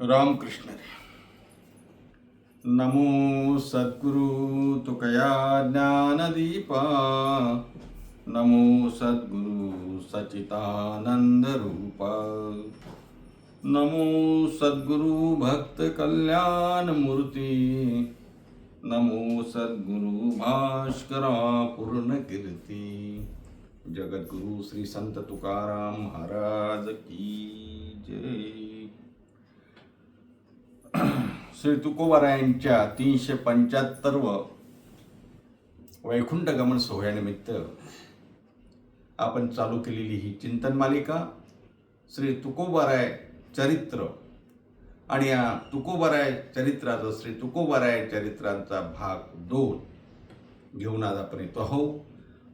रामकृष्ण नमो सद्गुरु तुकया ज्ञानदीपा। नमो सद्गुरु सचितानन्दरूपा नमो सद्गुरु भक्त कल्याण नमो सद्गुरु भास्करा पूर्णकीर्ती जगद्गुरु श्री संत तुकाराम महाराज की जय। श्री तुकोबारायांच्या तीनशे पंच्याहत्तर वैकुंठ गमन सोहळ्यानिमित्त आपण चालू केलेली ही चिंतन मालिका श्री तुकोबाराय चरित्र. आणि या तुकोबाराय चरित्राचा श्री तुकोबाराय चरित्रांचा भाग दोन घेऊन आज आपण येतो आहो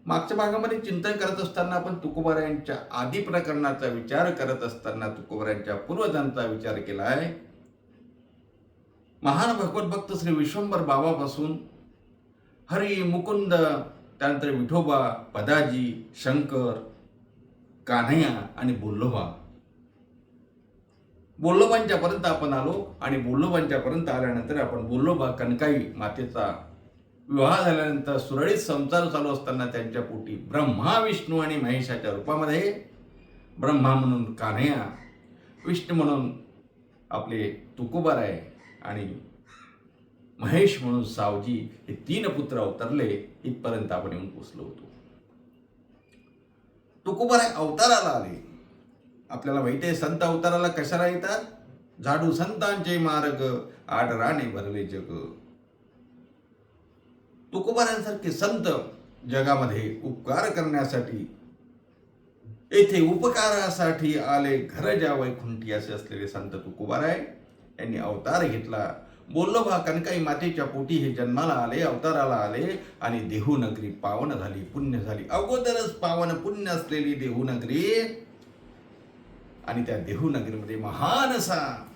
मागच्या भागामध्ये चिंतन करत असताना आपण तुकोबारायांच्या आदी प्रकरणाचा विचार करत असताना तुकोबारायांच्या पूर्वजांचा विचार केला आहे. महान भगवत भक्त श्री विश्वंभर बाबापासून हरी मुकुंद त्यानंतर विठोबा पदाजी शंकर कान्हैया आणि बोल्लोबा. बोल्लोबांच्यापर्यंत आपण आलो आणि बोल्लोबांच्यापर्यंत आल्यानंतर आपण बोल्लोबा कनकाई मातेचा विवाह झाल्यानंतर सुरळीत संसार चालू असताना त्यांच्या पोटी ब्रह्मा विष्णू आणि महेशाच्या रूपामध्ये ब्रह्मा म्हणून कान्हैया विष्णू म्हणून आपले तुकोबार आहे आणि महेश म्हणून सावजी हे तीन पुत्र अवतरले इथपर्यंत आपण येऊन पोचलो होतो. तुकोबाराय अवताराला आले. आपल्याला माहिती आहे संत अवताराला कशाला येतात? झाडू संतांचे मार्ग आडराने भरले जग. तुकोबारांसारखे संत जगामध्ये उपकार करण्यासाठी येथे उपकारासाठी आले घर ज्या वैकुंठी असे असलेले संत तुकोबाराय यांनी अवतार घेतला. बोललोबा कनकाई मातेच्या पोटी हे जन्माला आले अवताराला आले आणि देहूनगरी पावन झाली पुण्य झाली. अगोदरच पावन पुण्य असलेली देहूनगरी आणि त्या देहूनगरीमध्ये महान असा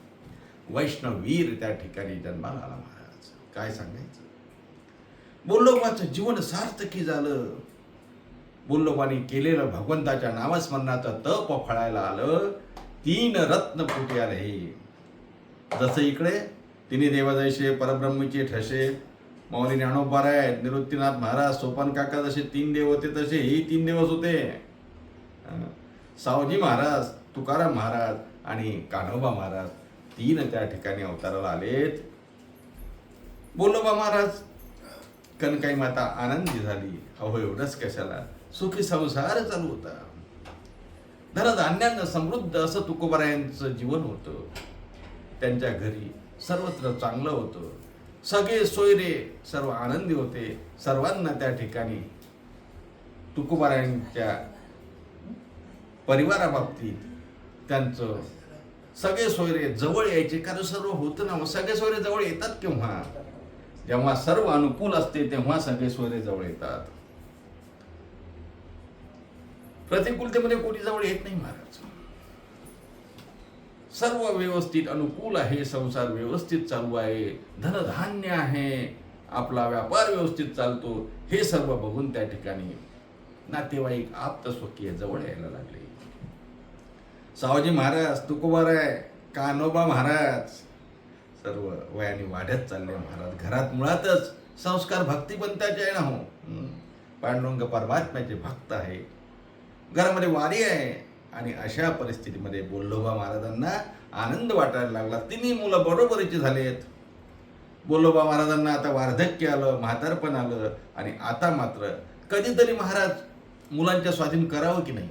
वैष्णवीर त्या ठिकाणी जन्माला आला महाराज. काय सांगायचं? बोल्लोबाचं जीवन सार्थकी झालं. बोल्लोबाने केलेलं भगवंताच्या नामस्मरणाचं तप फळायला आलं. तीन रत्न पोटी आले हे. जसं इकडे तिन्ही देवाजयशे परब्रह्मीचे ठसे मौली ज्ञानोबार आहेत निवृत्तीनाथ महाराज सोपान काका जसे तीन देव होते तसे ही तीन दिवस होते. सावजी महाराज तुकाराम महाराज आणि कान्होबा महाराज तीन त्या ठिकाणी अवताराला आलेत. बोलोबा महाराज कनकाई माता आनंदी झाली. अहो एवढंच कशाला? सुखी संसार चालू होता. धनधान्यानं समृद्ध असं तुकोबारायांचं जीवन होतं. त्यांच्या घरी सर्वत्र चांगलं होतं. सगळे सोयरे सर्व आनंदी होते. सर्वांना त्या ठिकाणी तुकोबारायांच्या परिवाराबाबतीत त्यांचं सगळे सोयरे जवळ यायचे कारण सर्व होतं ना मग सगळे सोयरे जवळ येतात केव्हा? जेव्हा सर्व अनुकूल असते तेव्हा सगळे सोयरे जवळ येतात. प्रतिकूलतेमध्ये कोणी जवळ येत नाही महाराज. सर्व व्यवस्थित अनुकूल आहे संसार व्यवस्थित चालू आहे धनधान्य आहे आपला व्यापार व्यवस्थित चालतो हे सर्व बघून त्या ठिकाणी नातेवाईक आप्त स्वकीय जवळ यायला लागले. सावजी महाराज तुकोबाराय कानोबा महाराज सर्व वयाने वाढत चालले महाराज घरात मुळातच संस्कार भक्तिपंताचे आहे ना हो. पांडुरंग परमात्म्याचे भक्त आहे. घरामध्ये वारी आहे. आणि अशा परिस्थितीमध्ये बोल्लोबा महाराजांना आनंद वाटायला लागला. तिन्ही मुलं बरोबरीचे झालेत. बोल्लोबा महाराजांना आता वार्धक्य आलं म्हातारपण आलं आणि आता मात्र कधीतरी महाराज मुलांच्या स्वाधीन करावं की नाही?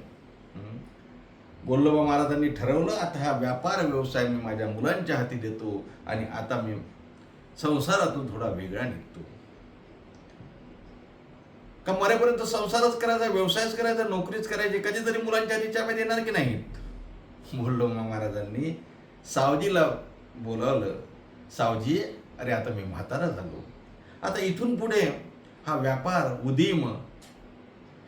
बोल्लोबा महाराजांनी ठरवलं आता हा व्यापार व्यवसाय मी माझ्या मुलांच्या हाती देतो आणि आता मी संसारातून थोडा वेगळा निघतो. का मरेपर्यंत संसारच करायचा व्यवसायच करायचा नोकरीच करायची कधीतरी मुलांच्या हाती येणार देणार की नाहीत? मग महाराजांनी सावजीला बोलावलं सावजी अरे आता मी म्हातारा झालो. आता इथून पुढे हा व्यापार उदीम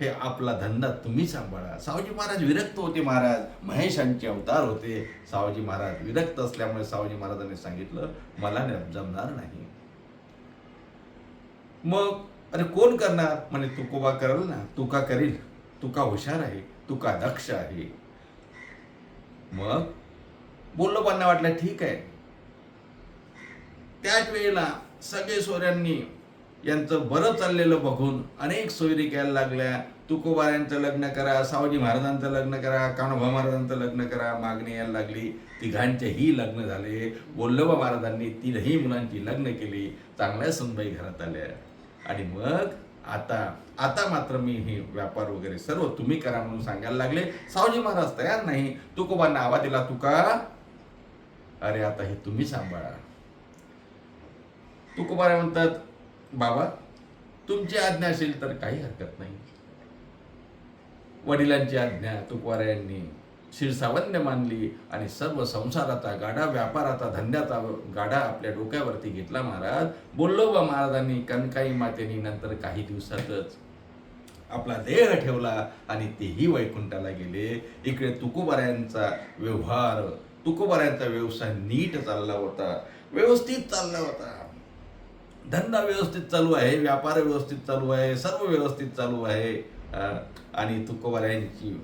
हे आपला धंदा तुम्ही सांभाळा. सावजी महाराज विरक्त होते महाराज महेशांचे अवतार होते. सावजी महाराज विरक्त असल्यामुळे सावजी महाराजांनी सांगितलं मला जमणार नाही. मग अरे कोण करणार? म्हणे तुकोबा करल ना तुका करील तुका हुशार आहे? तुका दक्ष आहे? मग बोललो वाटलं ठीक आहे. त्याच वेळेला सगळे सोऱ्यांनी यांचं बरं चाललेलं बघून अनेक सोयरी घ्यायला लागल्या. तुकोबा यांचं लग्न करा सावजी महाराजांचं लग्न करा कान्होबा महाराजांचं लग्न करा मागणी यायला लागली. तिघांचेही लग्न झाले. बोल्लोबा महाराजांनी तीनही मुलांची लग्न केली. चांगल्या सुनबाई घरात आल्या. आणि मग आता आता मात्र मी हे व्यापार वगैरे सर्व तुम्ही करा म्हणून सांगायला लागले. सावजी महाराज तयार नाही. तुकोबांना आवाज दिला तुका? अरे आता हे तुम्ही सांभाळा. तुकोबारा म्हणतात बाबा तुमची आज्ञा असेल तर काही हरकत नाही. वडिलांची आज्ञा तुकवाऱ्यांनी यांनी शिरसावन्य मानली आणि सर्व संसाराचा गाडा व्यापाराचा धंद्याचा गाडा आपल्या डोक्यावरती घेतला महाराज. बोललो बा महाराजांनी कनकाई मातेनी नंतर काही दिवसातच. आपला देह ठेवला आणि तेही वैकुंठाला गेले. इकडे तुकोबाऱ्यांचा व्यवहार तुकोबाऱ्यांचा व्यवसाय नीट चालला होता. व्यवस्थित चालला होता. धंदा व्यवस्थित चालू आहे व्यापार व्यवस्थित चालू आहे सर्व व्यवस्थित चालू आहे. आणि तुकोबाऱ्यांची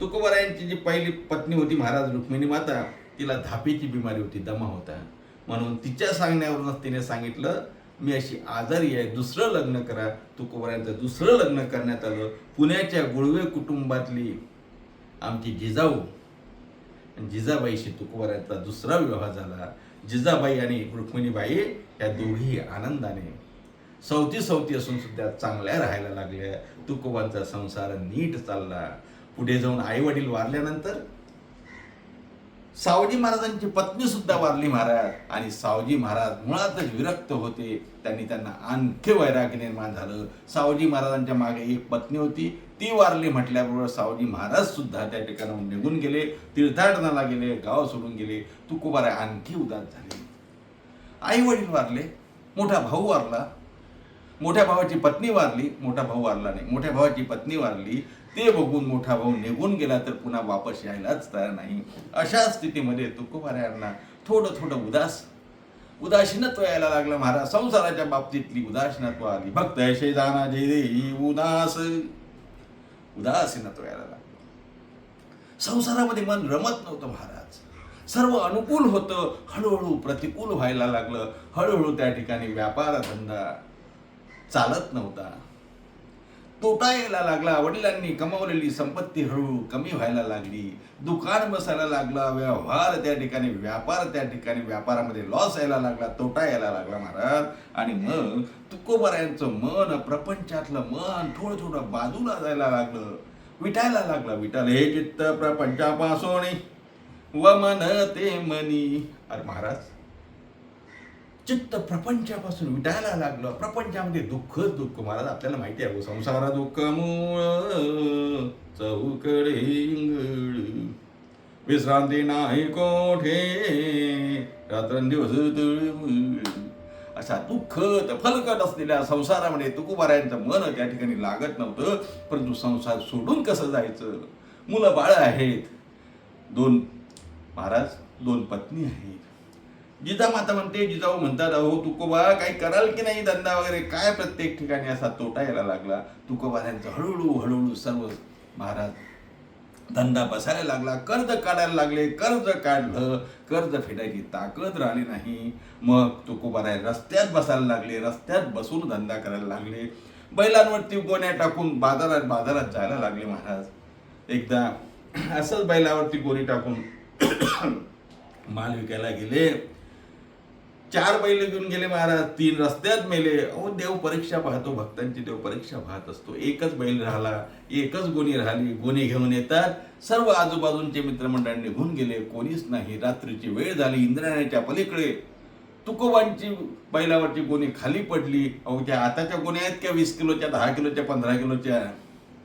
तुकोबारायांची जी पहिली पत्नी होती महाराज रुक्मिणी माता तिला धापेची बिमारी होती दमा होता. म्हणून तिच्या सांगण्यावरूनच तिने सांगितलं मी अशी आजारी आहे दुसरं लग्न करा. तुकोबारायांचं दुसरं लग्न करण्यात आलं. पुण्याच्या गुळवे कुटुंबातली आमची जिजाऊ आणि जिजाबाईशी तुकोबारायांचा दुसरा विवाह झाला. जिजाबाई आणि रुक्मिणीबाई या दोघी आनंदाने सवती सवती असून सुद्धा चांगल्या राहायला लागल्या. तुकोबांचा संसार नीट चालला. पुढे जाऊन आई वडील वारल्यानंतर सावजी महाराजांची पत्नी सुद्धा वारली महाराज. आणि सावजी महाराज मुळातच विरक्त होते. त्यांनी त्यांना आणखी वैराग्य निर्माण झालं. सावजी महाराजांच्या मागे एक पत्नी होती. ती वारली म्हटल्याबरोबर सावजी महाराज सुद्धा त्या ठिकाणाहून निघून गेले. तीर्थाटनाला गेले गाव सोडून गेले. तुकोबारा आणखी उदास झाले. आई वडील वारले. मोठा भाऊ वारला. मोठ्या भावाची पत्नी वारली. मोठा भाऊ वारला नाही. मोठ्या भावाची पत्नी वारली. ते बघून मोठा भाऊ निघून गेला तर पुन्हा वापस यायलाच तयार नाही. अशा स्थितीमध्ये तुकोबाऱ्यांना थोडं थोडं उदास उदासीनत्व यायला लागलं महाराज. संसाराच्या बाबतीतली उदासीनत्व आली. भक्त ऐशे जाना जे देई उदास उदासीनत्व यायला लागलं. संसारामध्ये मन रमत नव्हतं महाराज. सर्व अनुकूल होतं. हळूहळू प्रतिकूल व्हायला लागलं. हळूहळू त्या ठिकाणी व्यापार धंदा चालत नव्हता. तोटा यायला लागला वडिलांनी कमावलेली संपत्ती हळूहळू कमी व्हायला लागली. दुकान बसायला लागला व्यवहार त्या ठिकाणी व्यापार त्या ठिकाणी व्यापारामध्ये लॉस यायला लागला तोटा यायला लागला महाराज. आणि मग तुकोबाऱ्यांचं मन प्रपंचातलं मन थोडं थोडं बाजूला जायला लागलं. विटायला लागलं विटाल हे चित्त प्रपंचापासून व मन ते मनी. अरे महाराज चित्त प्रपंचापासून विटायला लागलं. प्रपंचामध्ये दुःखच दुःख. महाराज आपल्याला माहिती आहे संसार संसारा दुःख मूळ चौकडे विश्रांती नाही कोठे रात्रंदिवस अशा दुःखद फलकट असलेल्या संसारामध्ये तुकोबारायांचं मन त्या ठिकाणी लागत नव्हतं परंतु संसार सोडून कसं जायचं? मुलं बाळ आहेत. दोन महाराज दोन पत्नी आहेत. जिजा माता म्हणते जिजाऊ म्हणतात अहो तुकोबा काही कराल की नाही धंदा वगैरे? काय प्रत्येक ठिकाणी असा तोटा यायला लागला? तुकोबाऱ्यांचं हळूहळू हळूहळू सर्व महाराज धंदा बसायला लागला. कर्ज काढायला लागले. कर्ज काढलं. कर्ज फेडायची ताकद राहिली नाही. मग तुकोबाराय रस्त्यात बसायला लागले. रस्त्यात बसून धंदा करायला लागले. बैलांवरती गोण्या टाकून बाजारात बाजारात जायला लागले महाराज. एकदा असंच बैलावरती गोणी टाकून माल विकायला गेले. चार बैल घेऊन गेले महाराज तीन रस्त्यात मेले. अहो देव परीक्षा पाहतो भक्तांची देव परीक्षा पाहत असतो. एकच बैल राहिला एकच गोणी राहिली गोणी घेऊन येतात. सर्व आजूबाजूंचे मित्रमंडळ निघून गेले. कोणीच नाही. रात्रीची वेळ झाली इंद्रायणाच्या पलीकडे. तुकोबांची बैलावरची गोणी खाली पडली. अहो त्या आताच्या गोण्या आहेत त्या वीस किलोच्या दहा किलोच्या पंधरा किलोच्या?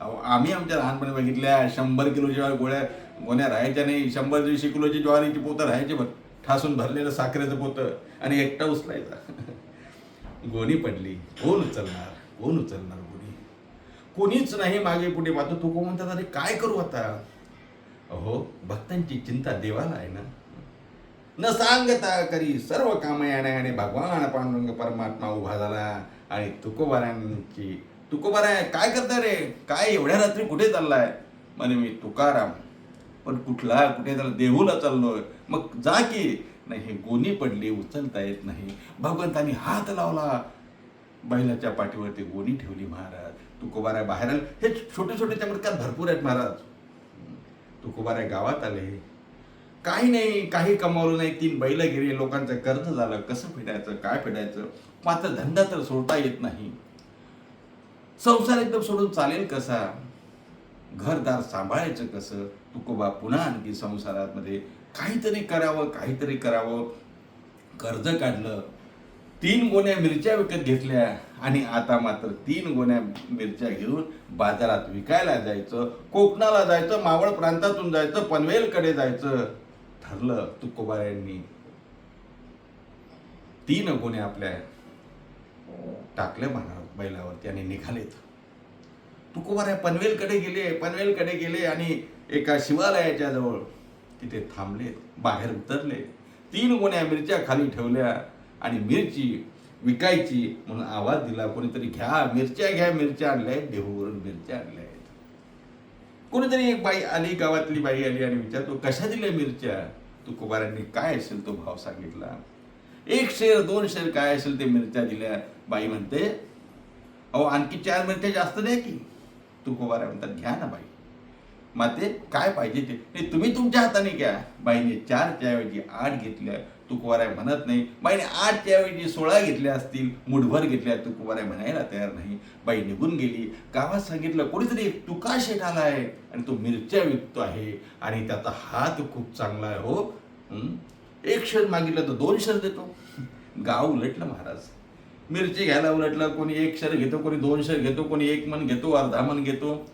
अहो आम्ही आमच्या लहानपणी बघितल्या शंभर किलोच्या गोळ्या गोण्या राहायच्या नाही. शंभर दीडशे किलोची ज्वारीची पोतं राहायची बघ ठासून भरलेलं साखरेचं पोतं आणि एकटा उचलायचा. गोणी पडली. कोण उचलणार? कोण उचलणार गोणी? कोणीच नाही मागे पुढे पाहतो. तू को म्हणतात अरे काय करू आता? अहो भक्तांची चिंता देवाला आहे ना. न सांगता करी सर्व कामं आणि भगवान पांडुरंग परमात्मा उभा झाला आणि तुकोबारांची तुकोबारा काय करता रे? काय एवढ्या रात्री कुठे चाललाय? म्हणे मी तुकाराम. पण कुठला कुठे त्याला देहूला चाललोय मग जा की. नाही हे गोणी पडली उचलता येत नाही. भगवंतानी हात लावला. बैलाच्या पाठीवरती गोणी ठेवली महाराज. तुकोबाराय बाहेर आले. हे छोटे छोटे चमत्कार भरपूर आहेत महाराज. तुकोबाराय गावात आले. काही नाही काही कमावलं नाही. तीन बैल गेले. लोकांचं कर्ज झालं. कसं फेडायचं काय फेडायचं? मात्र धंदा तर सोडता येत नाही. संसार एकदम सोडून चालेल कसा? घरदार सांभाळायचं कसं? तुकोबा पुन्हा आणखी संसारामध्ये काहीतरी करावं काहीतरी करावं. कर्ज काढलं. तीन गोण्या मिरच्या विकत घेतल्या आणि आता मात्र तीन गोण्या मिरच्या घेऊन बाजारात विकायला जायचं कोकणाला जायचं मावळ प्रांतातून जायचं पनवेलकडे जायचं ठरलं तुकोबा यांनी तीन गोण्या आपल्या टाकल्या म्हणा बैलावरती आणि निघालेत. तुकोबाराय पनवेलकडे गेले पनवेलकडे गेले आणि एका शिवालयाच्या जवळ तिथे थांबले बाहेर उतरले. तीन गोण्या मिरच्या खाली ठेवल्या आणि मिरची विकायची म्हणून आवाज दिला कोणीतरी घ्या मिरच्या घ्या मिरच्या आणल्या आहेत देहूवरून मिरच्या आणल्या आहेत. कोणीतरी एक बाई आली गावातली बाई आली आणि विचारतो कशा दिल्या मिरच्या? तुकोबारांनी काय असेल तो भाव सांगितला? एक शेर दोन शेर काय असेल ते मिरच्या दिल्या. बाई म्हणते अहो आणखी चार मिरच्या जास्त द्या की. तुकोबारा म्हणतात घ्या ना बाई. माते काय पाहिजे ते? नाही तुम्ही तुमच्या हाताने घ्या. बाईने चारच्या ऐवजी आठ घेतल्या तुकवाराय म्हणत नाही. बाईने आठच्या ऐवजी सोळा घेतल्या असतील मुठभर घेतल्या तुकवाराय म्हणायला तयार नाही. बाई निघून गेली. गावात सांगितलं कोणीतरी एक तुका शेठ आला आहे आणि तो मिरच्या विकतो आहे आणि त्याचा हात खूप चांगला आहे हो. एक शेर मागितलं तर दोन शेर देतो. गाव उलटलं महाराज. मिरची घ्यायला उलटलं कोणी एक शर घेतो कोणी दोन शर घेतो कोणी एक मन घेतो अर्धा मन घेतो.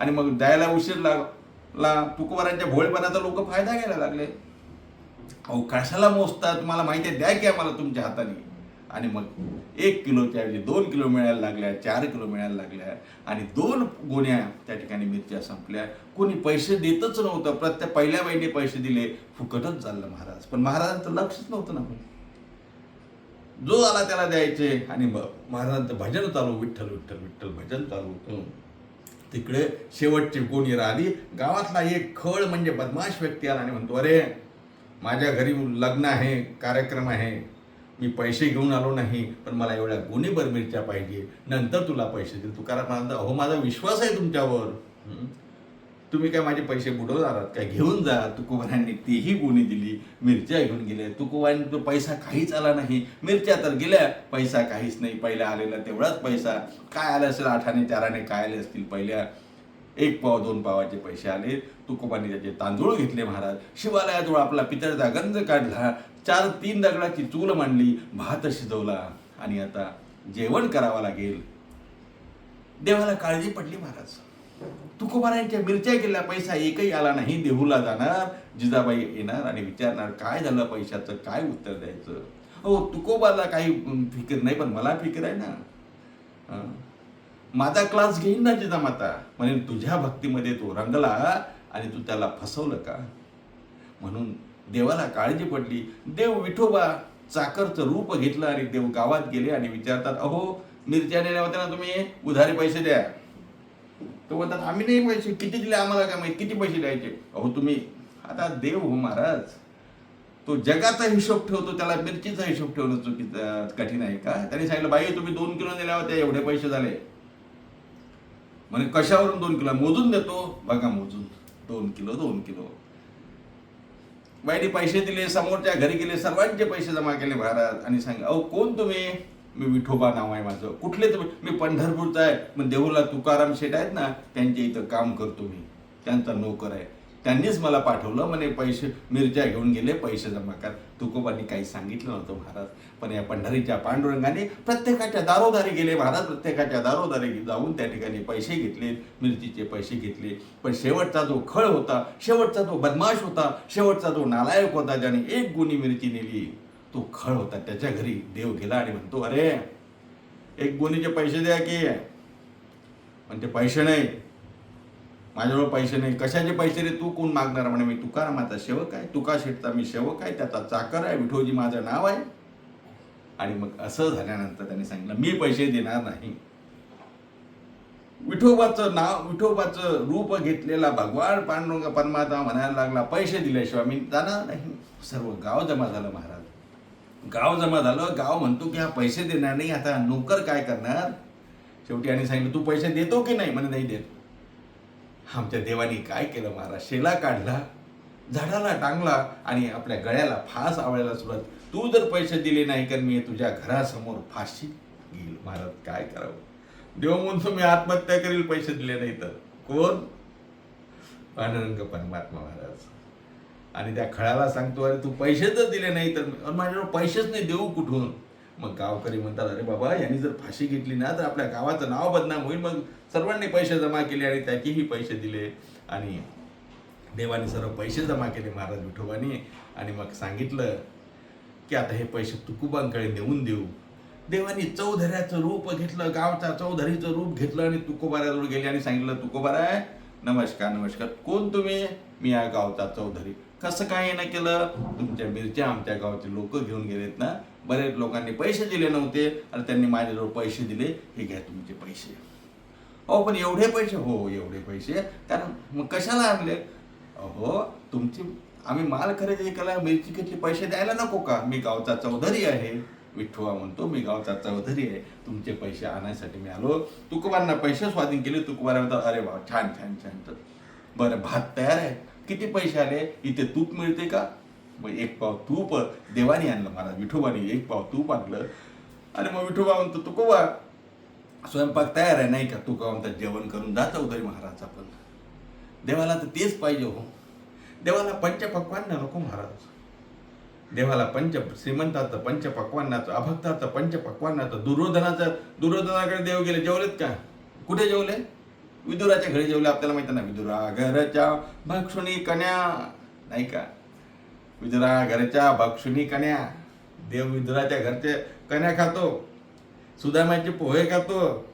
आणि मग द्यायला उशीर लागला. तुकोबारांच्या भोळेपणाचा लोक फायदा घ्यायला लागले. अहो कशाला मोजतात? तुम्हाला माहिती आहे द्या की आम्हाला तुमच्या हाताने. आणि मग एक किलोच्या ऐवजी दोन किलो मिळायला लागल्या चार किलो मिळायला लागल्या. आणि दोन गोण्या त्या ठिकाणी मिरच्या संपल्या. कोणी पैसे देतच नव्हतं. प्रत्येक पहिल्या बाईने पैसे दिले. फुकटच चाललं महाराज. पण महाराजांचं लक्षच नव्हतं ना जो आला त्याला द्यायचे. आणि मग महाराजांचं भजन चालू विठ्ठल विठ्ठल विठ्ठल भजन चालू होतं. तिकडे शेवटची कोणी राहिली? गावातला एक खळ म्हणजे बदमाश व्यक्ती आला आणि म्हणतो अरे माझ्या घरी लग्न आहे कार्यक्रम आहे. मी पैसे घेऊन आलो नाही पण मला एवढ्या गुणी बरमिरच्या पाहिजे. नंतर तुला पैसे देईल. तुकाराम म्हणाला अहो माझा विश्वास आहे तुमच्यावर. तुम्ही काय माझे पैसे बुडवणार आहात काय? घेऊन जा तुकोबारांनी तीही गुणी दिली. मिरच्या घेऊन गेले. तुकोबारांनी तो पैसा काहीच आला नाही. मिरच्या तर गेल्या पैसा काहीच नाही. पहिल्या आलेला तेवढाच पैसा. काय आला असेल आठाने चाराने काय आले असतील पहिल्या? एक पाव दोन पावाचे पैसे आले. तुकोबांनी त्याचे तांदूळ घेतले महाराज. शिवालयाजवळ आपला पितळचा गंज काढला. चार तीन दगडाची चूल मांडली. भात शिजवला. आणि आता जेवण करावं लागेल. देवाला काळजी पडली महाराज. तुकोबारांच्या मिरच्या गेल्या पैसा एकही आला नाही. देहूला जाणार जिजाबाई येणार आणि विचारणार काय झालं पैशाचं? काय उत्तर द्यायचं? हो तुकोबाला काही फिकीर नाही पण मला फिकीर आहे ना. माझा क्लास घेईन ना जिजामाता. म्हणून तुझ्या भक्तीमध्ये तो रंगला आणि तू त्याला फसवलं का? म्हणून देवाला काळजी पडली. देव विठोबा चाकरचं रूप घेतलं आणि देव गावात गेले आणि विचारतात अहो मिरच्या नेल्या होत्या ना तुम्ही? उधारी पैसे द्या. तो म्हणतात आम्ही नाही पैसे किती दिले आम्हाला काय माहिती? किती पैसे द्यायचे? अहो तुम्ही आता देव हो महाराज. तो जगाचा हिशोब ठेवतो त्याला मिरचीचा हिशोब ठेवणं चुकीचं कठीण आहे का? त्याने सांगितलं बाई तुम्ही दोन किलो दिल्या होत्या एवढे पैसे झाले. म्हणे कशावरून दोन किलो? मोजून देतो. बघा मोजून. दोन किलो दोन किलो. बाईने पैसे दिले समोरच्या घरी गेले सर्वांचे पैसे जमा केले महाराज. आणि सांग अहो कोण तुम्ही? मी विठोबा नाव आहे माझं. कुठले तर मी पंढरपूरचा आहे मग देहूला तुकाराम शेठ आहेत ना त्यांच्या इथं काम करतो मी. त्यांचा नोकर आहे. त्यांनीच मला पाठवलं म्हणे पैसे मिरच्या घेऊन गेले पैसे जमा कर. तुकोबांनी काही सांगितलं नव्हतं महाराज. पण या पंढरीच्या पांडुरंगाने प्रत्येकाच्या दारोदारी गेले महाराज प्रत्येकाच्या दारोदारी जाऊन त्या ठिकाणी पैसे घेतले मिरचीचे पैसे घेतले. पण शेवटचा जो खळ होता शेवटचा जो बदमाश होता शेवटचा जो नालायक होता ज्याने एक गुणी मिरची नेली. तो खळ होता. त्याच्या घरी देव गेला आणि म्हणतो अरे एक गुणीचे पैसे द्या की. म्हणते पैसे नाही. माझ्याजवळ पैसे नाही. कशाचे पैसे रे? तू कोण मागणार? म्हणे मी तुकारामाचा सेवक आहे. तुका शेटचा मी सेवक आहे. त्याचा चाकर आहे. विठोजी माझं नाव आहे. आणि मग असं झाल्यानंतर त्याने सांगितलं मी पैसे देणार नाही. विठोबाचं नाव विठोबाचं रूप घेतलेला भगवान पांडुरंग परमात्मा म्हणायला लागला पैसे दिल्याशिवाय मी जाणार नाही. सर्व गाव जमा झालं महाराज. गाव जमा झालं गाव म्हणतो की हा पैसे देणार नाही आता नोकर काय करणार? शेवटी आणि सांगितलं तू पैसे देतो की नाही? म्हणे नाही देत. आमच्या देवानी काय केलं महाराज? शेला काढला झाडाला टांगला आणि आपल्या गळ्याला फास आवळायला सुरुवात तू जर पैसे दिले नाही तर मी तुझ्या घरासमोर फाशी घेईल. महाराज काय करावं? देव म्हणतो मी आत्महत्या करील पैसे दिले नाही तर. कोण? पांडुरंग परमात्मा महाराज. आणि त्या खळाला सांगतो अरे तू पैसे जर दिले नाही तर अरे पैसेच नाही देऊ कुठून? मग गावकरी म्हणतात अरे बाबा यांनी जर फाशी घेतली ना तर आपल्या गावाचं नाव बदनाम होईल. मग सर्वांनी पैसे जमा केले आणि त्याचेही पैसे दिले. आणि देवाने सर्व पैसे जमा केले महाराज विठोबानी. आणि मग सांगितलं की आता हे पैसे तुकोबांकडे नेऊन देऊ. देवानी चौधऱ्याचं रूप घेतलं गावचा चौधरीचं रूप घेतलं आणि तुकोबाऱ्याजवळ गेले आणि सांगितलं तुकोबाराय नमस्कार नमस्कार. कोण तुम्ही? मी या गावचा चौधरी. कसं काय येणं केलं? तुमच्या मिरच्या आमच्या गावचे लोक घेऊन गेलेत ना बरेच लोकांनी पैसे दिले नव्हते आणि त्यांनी माझ्याजवळ पैसे दिले हे घ्या तुमचे पैसे. अहो पण एवढे पैसे? हो एवढे पैसे. कारण मग कशाला आणले? अहो तुमची आम्ही माल खरेदी केला मिरची घेतली पैसे द्यायला नको का? मी गावचा चौधरी आहे. विठ्ठवा म्हणतो मी गावचा चौधरी आहे. तुमचे पैसे आणायसाठी मी आलो. तुकोबांना पैसे स्वाधीन केले. तुकोबारा म्हणतात अरे वा छान छान छान. तर बरं भात तयार आहे. किती पैसे आले? इथे तूप मिळते का? मग एक पाव तूप देवानी आणलं मला विठोबाने. एक पाव तूप आणलं. आणि मग विठोबा म्हणतो तुकोबा स्वयंपाक तयार आहे नाही का? तू का म्हणतात जेवण करून जा चौधरी महाराज आपण. देवाला तर तेच पाहिजे हो. देवाला पंचपक्वान्न नको महाराज. देवाला पंच श्रीमंताचं पंचपक्वान्नाचं अभक्ताचं पंचपक्वान्नाचं दुर्योधनाचं दुर्योधनाकडे देव गेले जेवलेत का? कुठे जेवले? विदुराच्या घरी जेवले आपल्याला माहिती ना विदुरा घरच्या भक्षुणी कन्या. नाही का? विदुरा घरच्या भक्षुणी कन्या. देव विदुराच्या घरचे कन्या खातो. सुदामाचे पोहे खातो.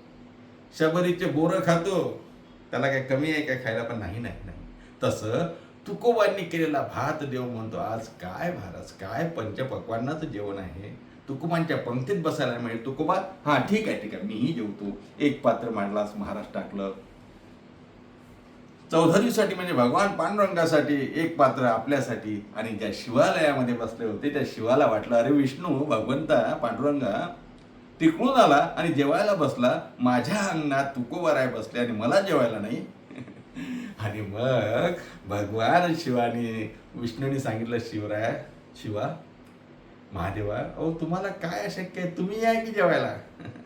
शबरीचे बोरं खातो. त्याला काय कमी आहे काय खायला पण नाही नाही नाही. तसं तुकोबांनी केलेला भात देव म्हणतो आज काय भारत काय पंचपक्वांनाचं जेवण आहे? तुकोबांच्या पंक्तीत बसायला मिळेल. तुकोबा हा ठीक आहे ठीक आहे. मीही जेवतो. एक पात्र मांडलास महाराष्ट्र टाकलं. चौधरीसाठी म्हणजे भगवान पांडुरंगासाठी एक पात्र आपल्यासाठी आणि ज्या शिवालयामध्ये बसले होते त्या शिवाला वाटलं अरे विष्णू भगवंता पांडुरंगा तिकडून आला आणि जेवायला बसला. माझ्या अंगणात तुकोबाराय बसले आणि मला जेवायला नाही. आणि मग भगवान शिवाने विष्णूने सांगितलं शिवराय शिवा महादेवा अहो तुम्हाला काय अशक्य आहे? तुम्ही या की जेवायला?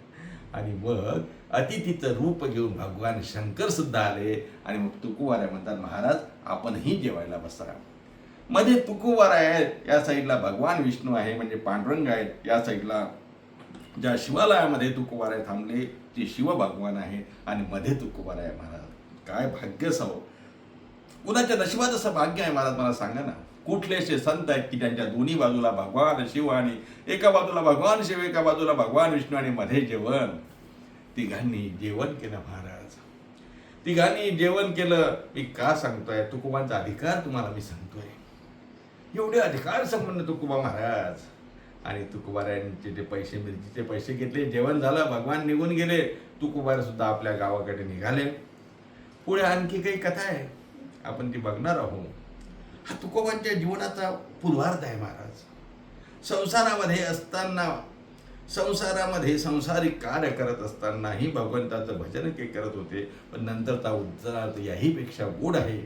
आणि मग अतिथीचं रूप घेऊन भगवान शंकर सुद्धा आले. आणि मग तुकुवाऱ्या म्हणतात महाराज आपणही जेवायला बसा. मध्ये तुकुवारा आहेत या साईडला भगवान विष्णू आहे म्हणजे पांडुरंग आहेत या साईडला ज्या शिवालयामध्ये तुकोबाराय थांबले ते शिव भगवान आहे. आणि मध्ये तुकोबारा आहे महाराज. काय भाग्य सव कुणाच्या नशिबात असं भाग्य आहे महाराज मला सांगा ना. कुठले असे संत आहेत की त्यांच्या दोन्ही बाजूला भगवान शिव आणि एका बाजूला भगवान शिव एका बाजूला भगवान विष्णू आणि मध्ये जेवण. तिघांनी जेवण केलं महाराज. तिघांनी जेवण केलं. मी का सांगतोय? तुकोबांचा अधिकार तुम्हाला मी सांगतोय. एवढे अधिकार संपन्न तुकोबा महाराज. आणि तुकोबाऱ्यांचे जे पैसे मिरचीचे पैसे घेतले जेवण झालं भगवान निघून गेले. तुकोबार सुद्धा आपल्या गावाकडे निघाले. पुढे आणखी काही कथा आहे? आपण ती बघणार आहोत. हा तुकोबांच्या जीवनाचा पूर्वार्ध आहे महाराज. संसारामध्ये असताना संसारामध्ये संसारिक कार्य करत असतानाही भगवंताचं भजन के करत होते पण नंतरचा उत्तरार्थ याहीपेक्षा गोड आहे.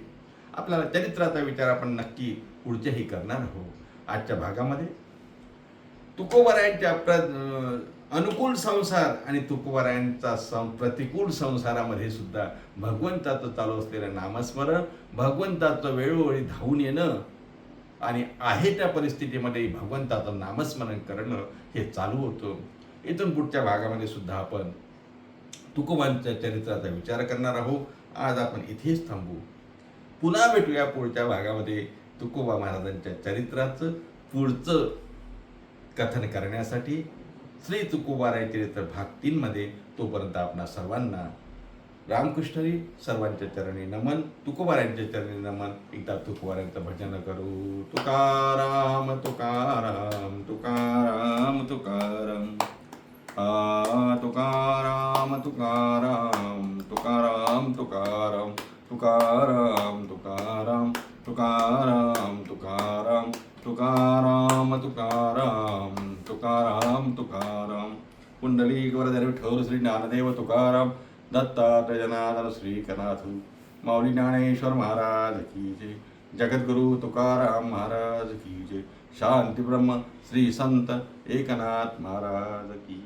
आपल्याला चरित्राचा विचार आपण नक्की पुढच्याही करणार आहोत. आजच्या भागामध्ये तुकोबरायांच्या प्र अनुकूल संसार आणि तुकोबरायांचा सं प्रतिकूल संसारामध्ये सुद्धा भगवंताचं चालू असलेलं नामस्मरण भगवंताचं वेळोवेळी धावून येणं आणि आहे त्या परिस्थितीमध्ये भगवंताचं नामस्मरण करणं हे चालू होतं. इथून पुढच्या भागामध्ये सुद्धा आपण तुकोबांच्या चरित्राचा विचार करणार आहोत. आज आपण इथेच थांबू. पुन्हा भेटूया पुढच्या भागामध्ये तुकोबा महाराजांच्या चरित्राचं पुढचं कथन करण्यासाठी. श्री तुकोबाराय चरित्र भाग तीनमध्ये तोपर्यंत आपणा सर्वांना रामकृष्णरी सर्वांच्या चरणी नमन तुकोबारायांच्या चरणी नमन. एकदा तुकोबारायांचं भजन करू. तुकाराम तुकाराम तुकाराम तुकाराम. आ तुकाराम तुकाराम तुकाराम तुकाराम. तुकाराम तुकाराम तुकाराम तुकाराम. तुकाराम तुकाराम. तुकाराम तुकाराम। तुकाराम पुंडलिक ठोर श्री ज्ञानदेव तुकाराम। दत्तात्रय जनार्दन श्रीकनाथ। माऊली ज्ञानेश्वर महाराज की जय। जगद्गुरु तुकाराम महाराज की जय। शांती ब्रह्म श्री संत एकनाथ महाराज की